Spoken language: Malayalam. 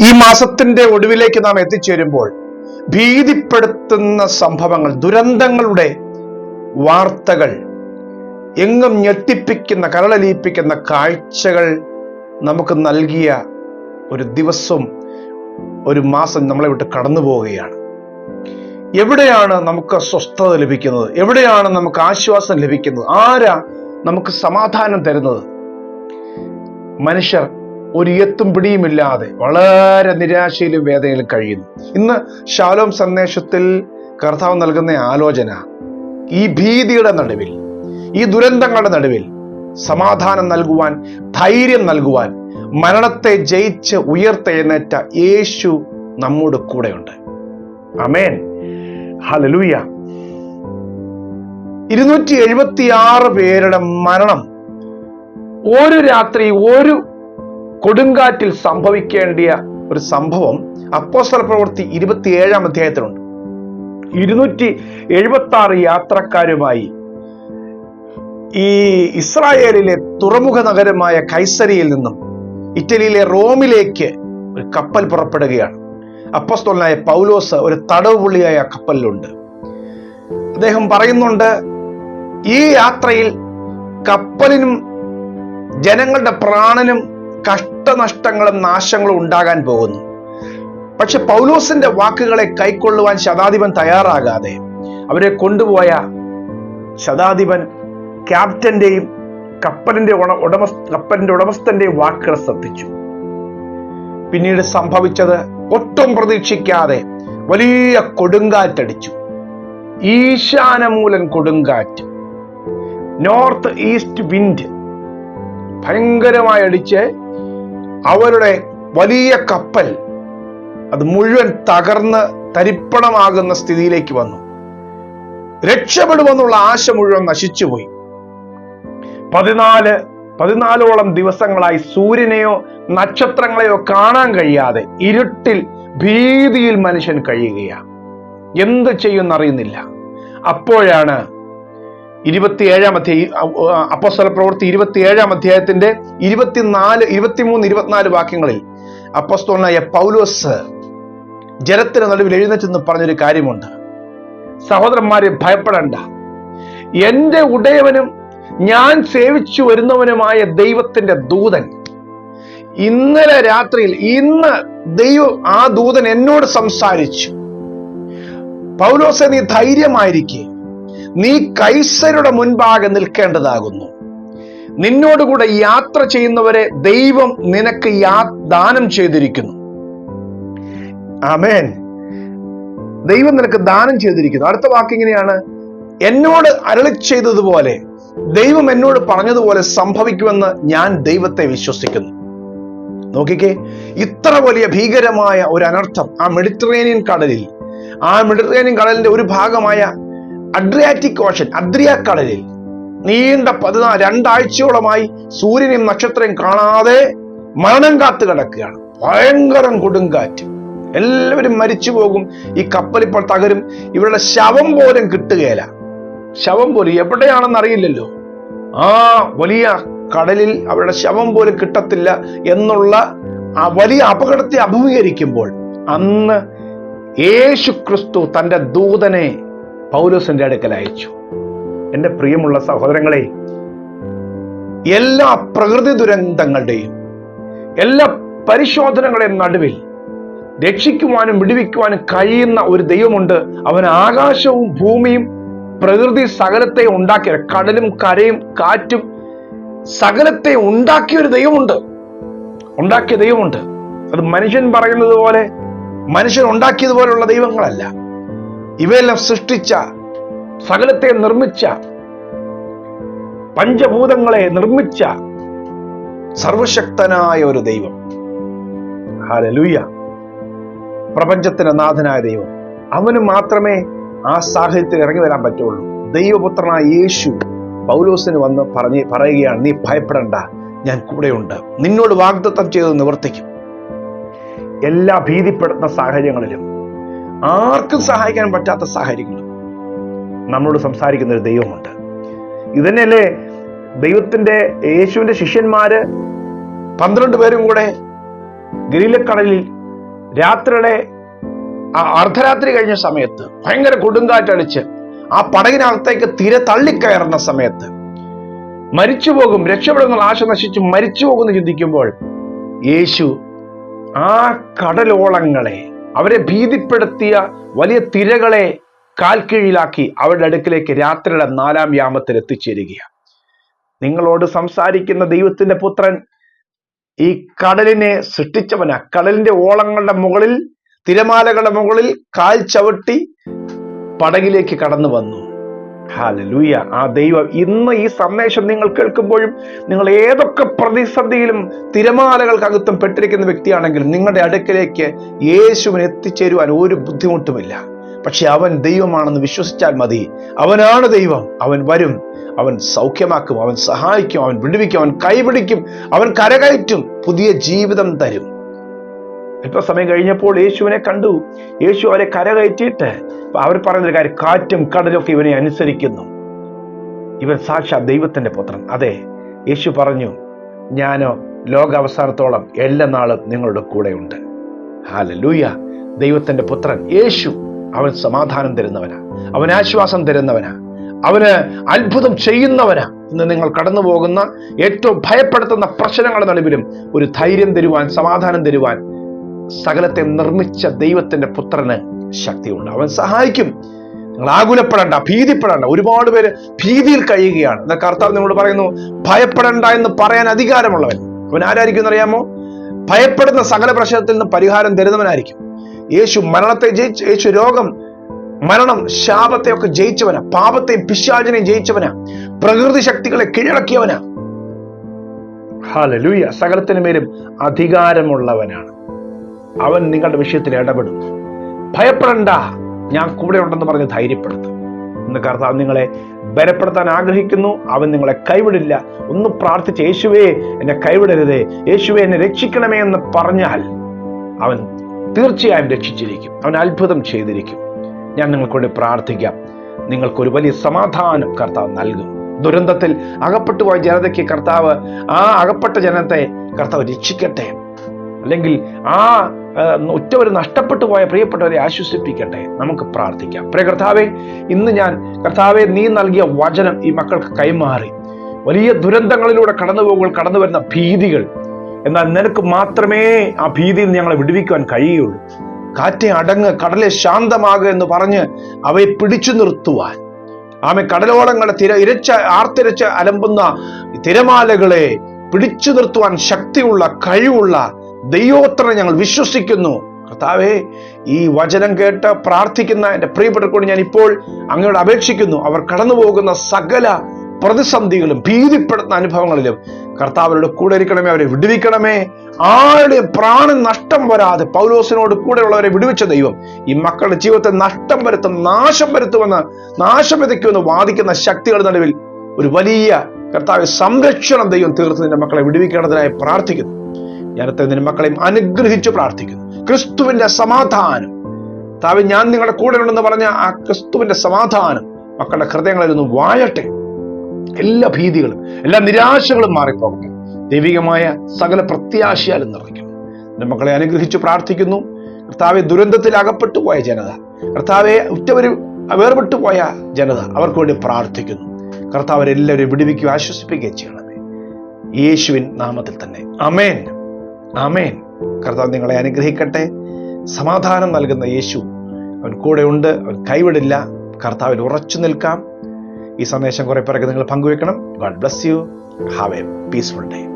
ഈ മാസത്തിന്റെ ഒടുവിലേക്ക് നാം എത്തിച്ചേരുമ്പോൾ ഭീതിപ്പെടുത്തുന്ന സംഭവങ്ങൾ ദുരന്തങ്ങളുടെ വാർത്തകൾ എങ്ങും ഞെട്ടിപ്പിക്കുന്ന കരളലിയിപ്പിക്കുന്ന കാഴ്ചകൾ നമുക്ക് നൽകിയ ഒരു ദിവസം ഒരു മാസം നമ്മളെ വിട്ട് കടന്നു പോവുകയാണ്. എവിടെയാണ് നമുക്ക് സ്വസ്ഥത ലഭിക്കുന്നത്? എവിടെയാണ് നമുക്ക് ആശ്വാസം ലഭിക്കുന്നത്? ആരാ നമുക്ക് സമാധാനം തരുന്നത്? മനുഷ്യർ ഒരു എത്തും പിടിയുമില്ലാതെ വളരെ നിരാശയിലും വേദനയിലും കഴിയുന്നു. ഇന്ന് ശാലോം സന്ദേശത്തിൽ കർത്താവ് നൽകുന്ന ആലോചന ഈ ഭീതിയുടെ നടുവിൽ ഈ ദുരന്തങ്ങളുടെ നടുവിൽ സമാധാനം നൽകുവാൻ ധൈര്യം നൽകുവാൻ മരണത്തെ ജയിച്ച് ഉയർത്തെഴുന്നേറ്റ യേശു നമ്മുടെ കൂടെയുണ്ട്. അമേൻ ഹലലൂയ ഇരുന്നൂറ്റി എഴുപത്തി ആറ് പേരുടെ മരണം ഒരു രാത്രി ഒരു കൊടുങ്കാറ്റിൽ സംഭവിക്കേണ്ടിയ ഒരു സംഭവം അപ്പോസ്തല പ്രവൃത്തി ഇരുപത്തിയേഴാം അധ്യായത്തിലുണ്ട്. ഇരുന്നൂറ്റി എഴുപത്തി ആറ് യാത്രക്കാരുമായി ഈ ഇസ്രായേലിലെ തുറമുഖ നഗരമായ കൈസരിയിൽ നിന്നും ഇറ്റലിയിലെ റോമിലേക്ക് ഒരു കപ്പൽ പുറപ്പെടുകയാണ്. അപ്പസ്തോലനായ പൗലോസ് ഒരു തടവ് പുള്ളിയായ കപ്പലിലുണ്ട്. അദ്ദേഹം പറയുന്നുണ്ട് ഈ യാത്രയിൽ കപ്പലിനും ജനങ്ങളുടെ പ്രാണനും കഷ്ടനഷ്ടങ്ങളും നാശങ്ങളും ഉണ്ടാകാൻ പോകുന്നു. പക്ഷെ പൗലോസിന്റെ വാക്കുകളെ കൈക്കൊള്ളുവാൻ ശതാധിപൻ തയ്യാറാകാതെ അവരെ കൊണ്ടുപോയ ശതാധിപൻ ക്യാപ്റ്റന്റെയും കപ്പലിന്റെ ഉട ഉടമ കപ്പലിന്റെ ഉടമസ്ഥന്റെയും വാക്കുകൾ ശ്രദ്ധിച്ചു. പിന്നീട് സംഭവിച്ചത് ഒട്ടും പ്രതീക്ഷിക്കാതെ വലിയ കൊടുങ്കാറ്റടിച്ചു. ഈശാനമൂലൻ കൊടുങ്കാറ്റ്. നോർത്ത് ഈസ്റ്റ് വിൻഡ് ഭയങ്കരമായി അടിച്ച് അവരുടെ വലിയ കപ്പൽ അത് മുഴുവൻ തകർന്ന് തരിപ്പണമാകുന്ന സ്ഥിതിയിലേക്ക് വന്നു. രക്ഷപ്പെടുമെന്നുള്ള ആശ മുഴുവൻ നശിച്ചുപോയി. പതിനാല് പതിനാലോളം ദിവസങ്ങളായി സൂര്യനെയോ നക്ഷത്രങ്ങളെയോ കാണാൻ കഴിയാതെ ഇരുട്ടിൽ ഭീതിയിൽ മനുഷ്യൻ കഴിയുകയാണ്. എന്ത് ചെയ്യുന്നറിയുന്നില്ല അപ്പോഴാണ് ഇരുപത്തിയേഴാം അധ്യായ അപ്പോസ്തല പ്രവൃത്തി ഇരുപത്തിയേഴാം അധ്യായത്തിന്റെ ഇരുപത്തിനാല് ഇരുപത്തിമൂന്ന് ഇരുപത്തിനാല് വാക്യങ്ങളിൽ അപ്പസ്തോളനായ പൗലോസ് ജലത്തിന് നടുവിൽ എഴുന്നേറ്റെന്ന് പറഞ്ഞൊരു കാര്യമുണ്ട്. സഹോദരന്മാരെ ഭയപ്പെടണ്ട. എന്റെ ഉടയവനും ഞാൻ സേവിച്ചു വരുന്നവനുമായ ദൈവത്തിന്റെ ദൂതൻ. ഇന്നലെ രാത്രിയിൽ ഇന്ന് ദൈവം ആ ദൂതൻ എന്നോട് സംസാരിച്ചു. പൗലോസ് നീ ധൈര്യമായിരിക്കെ. നീ കൈസരുടെ മുൻപാകെ നിൽക്കേണ്ടതാകുന്നു. നിന്നോടുകൂടെ യാത്ര ചെയ്യുന്നവരെ ദൈവം നിനക്ക് യാ ദാനം ചെയ്തിരിക്കുന്നു. ആമേൻ. ദൈവം നിനക്ക് ദാനം ചെയ്തിരിക്കുന്നു. അടുത്ത വാക്ക് ഇങ്ങനെയാണ്. എന്നോട് അരളി ചെയ്തതുപോലെ ദൈവം എന്നോട് പറഞ്ഞതുപോലെ സംഭവിക്കുമെന്ന് ഞാൻ ദൈവത്തെ വിശ്വസിക്കുന്നു. നോക്കിക്കേ ഇത്ര വലിയ ഭീകരമായ ഒരു അനർത്ഥം ആ മെഡിറ്ററേനിയൻ കടലിൽ ആ മെഡിറ്ററേനിയൻ കടലിന്റെ ഒരു ഭാഗമായ അഡ്രിയാറ്റിക് ഓഷൻ അദ്രിയ കടലിൽ നീണ്ട പതിനാ രണ്ടാഴ്ചയോളമായി സൂര്യനെയും നക്ഷത്രയും കാണാതെ മരണം കാത്തു കിടക്കുകയാണ്. ഭയങ്കരം കൊടുങ്കാറ്റ്. എല്ലാവരും മരിച്ചു പോകും. ഈ കപ്പൽ ഇപ്പോൾ തകരും. ഇവരുടെ ശവം പോലും കിട്ടുകയില്ല. ശവം പോലും എവിടെയാണെന്ന് അറിയില്ലല്ലോ. ആ വലിയ കടലിൽ അവരുടെ ശവം പോലും കിട്ടത്തില്ല എന്നുള്ള ആ വലിയ അപകടത്തെ അഭിമുഖീകരിക്കുമ്പോൾ അന്ന് യേശു ക്രിസ്തു തന്റെ ദൂതനെ പൗലോസിന്റെ അടുക്കൽ അയച്ചു. എന്റെ പ്രിയമുള്ള സഹോദരങ്ങളെ എല്ലാ പ്രകൃതി ദുരന്തങ്ങളുടെയും എല്ലാ പരിശോധനകളുടെയും നടുവിൽ രക്ഷിക്കുവാനും വിടുവിക്കുവാനും കഴിയുന്ന ഒരു ദൈവമുണ്ട്. അവൻ ആകാശവും ഭൂമിയും പ്രകൃതി സകലത്തെ ഉണ്ടാക്കിയ കടലും കരയും കാറ്റും സകലത്തെ ഉണ്ടാക്കിയ ഒരു ദൈവമുണ്ട്. ഉണ്ടാക്കിയ ദൈവമുണ്ട്. അത് മനുഷ്യൻ പറയുന്നത് പോലെ മനുഷ്യൻ ഉണ്ടാക്കിയതുപോലുള്ള ദൈവങ്ങളല്ല. ഇവയെല്ലാം സൃഷ്ടിച്ച സകലത്തെ നിർമ്മിച്ച പഞ്ചഭൂതങ്ങളെ നിർമ്മിച്ച സർവശക്തനായ ഒരു ദൈവം. ഹാലലൂയ പ്രപഞ്ചത്തിന്റെ നാഥനായ ദൈവം. അവന് മാത്രമേ ആ സാഹചര്യത്തിൽ ഇറങ്ങി വരാൻ പറ്റുള്ളൂ. ദൈവപുത്രനായ യേശു പൗലോസിന് വന്ന് പറഞ്ഞ് പറയുകയാണ് നീ ഭയപ്പെടണ്ട ഞാൻ കൂടെയുണ്ട്. നിന്നോട് വാഗ്ദത്തം ചെയ്ത് നിവർത്തിക്കും. എല്ലാ ഭീതിപ്പെടുത്തുന്ന സാഹചര്യങ്ങളിലും ആർക്കും സഹായിക്കാൻ പറ്റാത്ത സാഹചര്യങ്ങളും നമ്മളോട് സംസാരിക്കുന്ന ഒരു ദൈവമുണ്ട്. ഇതന്നെയല്ലേ ദൈവത്തിന്റെ യേശുവിന്റെ ശിഷ്യന്മാര് പന്ത്രണ്ട് പേരും കൂടെ ഗലീലക്കടലിൽ രാത്രിയുടെ ആ അർദ്ധരാത്രി കഴിഞ്ഞ സമയത്ത് ഭയങ്കര കൊടുങ്കാറ്റടിച്ച് ആ പടകിനകത്തേക്ക് തിര തള്ളിക്കയറുന്ന സമയത്ത് മരിച്ചു പോകും രക്ഷപ്പെടുന്ന ആശ നശിച്ച് മരിച്ചു പോകുമെന്ന് ചിന്തിക്കുമ്പോൾ യേശു ആ കടലോളങ്ങളെ അവരെ ഭീതിപ്പെടുത്തിയ വലിയ തിരകളെ കാൽക്കീഴിലാക്കി അവരുടെ അടുക്കിലേക്ക് രാത്രിയുടെ നാലാം യാമത്തിൽ എത്തിച്ചേരുകയാണ്. നിങ്ങളോട് സംസാരിക്കുന്ന ദൈവത്തിന്റെ പുത്രൻ ഈ കടലിനെ സൃഷ്ടിച്ചവനാ. കടലിന്റെ ഓളങ്ങളുടെ മുകളിൽ തിരമാലകളുടെ മുകളിൽ കാൽ ചവിട്ടി പടകിലേക്ക് കടന്നു വന്നു ഹാലലൂയ. ആ ദൈവം ഇന്ന് ഈ സന്ദേശം നിങ്ങൾ കേൾക്കുമ്പോഴും നിങ്ങൾ ഏതൊക്കെ പ്രതിസന്ധിയിലും തിരമാലകൾക്കകത്തും പെട്ടിരിക്കുന്ന വ്യക്തിയാണെങ്കിലും നിങ്ങളുടെ അടുക്കലേക്ക് യേശുവിന് എത്തിച്ചേരുവാൻ ഒരു ബുദ്ധിമുട്ടുമില്ല. പക്ഷെ അവൻ ദൈവമാണെന്ന് വിശ്വസിച്ചാൽ മതി. അവനാണ് ദൈവം. അവൻ വരും. അവൻ സൗഖ്യമാക്കും. അവൻ സഹായിക്കും. അവൻ വിടുവിക്കും. അവൻ കൈപിടിക്കും. അവൻ കരകയറ്റും. പുതിയ ജീവിതം തരും. അല്പ സമയം കഴിഞ്ഞപ്പോൾ യേശുവിനെ കണ്ടു. യേശു അവരെ കരകയറ്റിയിട്ട് അവർ പറയുന്നൊരു കാര്യം കാറ്റും കടലും ഒക്കെ ഇവനെ അനുസരിക്കുന്നു. ഇവൻ സാക്ഷാ ദൈവത്തിന്റെ പുത്രൻ. അതെ യേശു പറഞ്ഞു ഞാനോ ലോക ലോകാവസാനത്തോളം എല്ലാ നാളും നിങ്ങളുടെ കൂടെയുണ്ട്. ഹാലലൂയ ദൈവത്തിന്റെ പുത്രൻ യേശു അവൻ സമാധാനം തരുന്നവനാ. അവൻ ആശ്വാസം തരുന്നവനാ. അവന് അത്ഭുതം ചെയ്യുന്നവനാ. ഇന്ന് നിങ്ങൾ കടന്നു പോകുന്ന ഏറ്റവും ഭയപ്പെടുത്തുന്ന പ്രശ്നങ്ങളുടെ നടുവിലും ഒരു ധൈര്യം തരുവാൻ സമാധാനം തരുവാൻ സകലത്തെ നിർമ്മിച്ച ദൈവത്തിന്റെ പുത്രന് ശക്തിയുണ്ട്. അവൻ സഹായിക്കും. നിങ്ങൾ ആകുലപ്പെടണ്ട ഭീതിപ്പെടേണ്ട. ഒരുപാട് പേര് ഭീതിയിൽ കഴിയുകയാണ്. എന്ന കർത്താവ് നിങ്ങളോട് പറയുന്നു ഭയപ്പെടണ്ട എന്ന് പറയാൻ അധികാരമുള്ളവൻ. അവൻ ആരായിരിക്കും എന്നറിയാമോ? ഭയപ്പെടുന്ന സകല പ്രശ്നത്തിൽ നിന്ന് പരിഹാരം തരുന്നവനായിരിക്കും. യേശു മരണത്തെ ജയിച്ച് യേശു രോഗം മരണം ശാപത്തെ ഒക്കെ ജയിച്ചവനാ. പാപത്തെയും പിശാചിനെ ജയിച്ചവനാ. പ്രകൃതി ശക്തികളെ കീഴടക്കിയവനാ. ഹാലലൂയ സകലത്തിന് മേലും അധികാരമുള്ളവനാണ്. അവൻ നിങ്ങളുടെ വിഷയത്തിൽ ഇടപെടും. ഭയപ്പെടണ്ട. ഞാൻ കൂടെ ഉണ്ടെന്ന് പറഞ്ഞ് ധൈര്യപ്പെടുത്തും. ഇന്ന് കർത്താവ് നിങ്ങളെ ബലപ്പെടുത്താൻ ആഗ്രഹിക്കുന്നു. അവൻ നിങ്ങളെ കൈവിടില്ല. ഒന്ന് പ്രാർത്ഥിച്ച് യേശുവേ എന്നെ കൈവിടരുതേ. യേശുവേ എന്നെ രക്ഷിക്കണമേ എന്ന് പറഞ്ഞാൽ അവൻ തീർച്ചയായും രക്ഷിച്ചിരിക്കും. അവൻ അത്ഭുതം ചെയ്തിരിക്കും. ഞാൻ നിങ്ങൾക്ക് വേണ്ടി പ്രാർത്ഥിക്കാം. നിങ്ങൾക്കൊരു വലിയ സമാധാനം കർത്താവ് നൽകും. ദുരന്തത്തിൽ അകപ്പെട്ടു പോയ ജനതയ്ക്ക് കർത്താവ് ആ അകപ്പെട്ട ജനത്തെ കർത്താവ് രക്ഷിക്കട്ടെ. അല്ലെങ്കിൽ ആ ഉറ്റവർ നഷ്ടപ്പെട്ടു പോയ പ്രിയപ്പെട്ടവരെ ആശ്വസിപ്പിക്കട്ടെ. നമുക്ക് പ്രാർത്ഥിക്കാം. പ്രിയ കർത്താവെ ഇന്ന് ഞാൻ കർത്താവെ നീ നൽകിയ വചനം ഈ മക്കൾക്ക് കൈമാറി. വലിയ ദുരന്തങ്ങളിലൂടെ കടന്നു പോകുമ്പോൾ കടന്നു വരുന്ന ഭീതികൾ. എന്നാൽ നിനക്ക് മാത്രമേ ആ ഭീതിയിൽ ഞങ്ങളെ വിടുവിക്കുവാൻ കഴിയുള്ളൂ. കാറ്റെ അടങ്ങ് കടലെ ശാന്തമാകുക എന്ന് പറഞ്ഞ് അവയെ പിടിച്ചു നിർത്തുവാൻ. ആമെ കടലോളങ്ങളെ തിര ഇരച്ച ആർത്തിരച്ച് അലമ്പുന്ന തിരമാലകളെ പിടിച്ചു നിർത്തുവാൻ ശക്തിയുള്ള കഴിവുള്ള ദൈവോത്തരം ഞങ്ങൾ വിശ്വസിക്കുന്നു. കർത്താവേ ഈ വചനം കേട്ട് പ്രാർത്ഥിക്കുന്ന എന്റെ പ്രിയപ്പെട്ടവർക്കോട് ഞാൻ ഇപ്പോൾ അങ്ങയോട് അപേക്ഷിക്കുന്നു. അവർ കടന്നു പോകുന്ന സകല പ്രതിസന്ധികളും ഭീതിപ്പെടുത്തുന്ന അനുഭവങ്ങളിലും കർത്താവരുടെ കൂടെ ഇരിക്കണമേ അവരെ വിടുവിക്കണമേ. ആരുടെയും പ്രാണൻ നഷ്ടം വരാതെ പൗലോസിനോട് കൂടെയുള്ളവരെ വിടുവിച്ച ദൈവം ഈ മക്കളുടെ ജീവിതത്തെ നഷ്ടം വരുത്തും നാശം വരുത്തുമെന്ന് നാശം വിതയ്ക്കുമെന്ന് വാദിക്കുന്ന ശക്തികളുടെ നടുവിൽ ഒരു വലിയ കർത്താവ് സംരക്ഷണം ദൈവം തീർത്ത് നിന്റെ മക്കളെ വിടുവിക്കേണ്ടതിനായി പ്രാർത്ഥിക്കുന്നു. ഞാനത്തെ നിന്മക്കളെയും അനുഗ്രഹിച്ചു പ്രാർത്ഥിക്കുന്നു. ക്രിസ്തുവിന്റെ സമാധാനം. താവി ഞാൻ നിങ്ങളുടെ കൂടെ ഉണ്ടെന്ന് പറഞ്ഞ ആ ക്രിസ്തുവിന്റെ സമാധാനം മക്കളുടെ ഹൃദയങ്ങളിൽ നിന്ന് വാഴട്ടെ. എല്ലാ ഭീതികളും എല്ലാ നിരാശകളും മാറിപ്പോകട്ടെ. ദൈവികമായ സകല പ്രത്യാശയാലും നിറയ്ക്കും. മക്കളെ അനുഗ്രഹിച്ചു പ്രാർത്ഥിക്കുന്നു. കർത്താവെ ദുരന്തത്തിൽ അകപ്പെട്ടു പോയ ജനത. കർത്താവെ ഉറ്റവര് വേർപെട്ടു പോയ ജനത അവർക്ക് വേണ്ടി പ്രാർത്ഥിക്കുന്നു. കർത്താവരെല്ലാവരും വിടുവിക്കുക ആശ്വസിപ്പിക്കുകയും ചെയ്യണമേ. യേശുവിൻ നാമത്തിൽ തന്നെ. അമേൻ അമേൻ കർത്താവ് നിങ്ങളെ അനുഗ്രഹിക്കട്ടെ. സമാധാനം നൽകുന്ന യേശു അവൻ കൂടെ ഉണ്ട്. അവൻ കൈവിടില്ല. കർത്താവിൽ ഉറച്ചു നിൽക്കാം. ഈ സന്ദേശം കുറെ പേർക്ക് നിങ്ങൾ പങ്കുവെക്കണം. God bless you have a peaceful day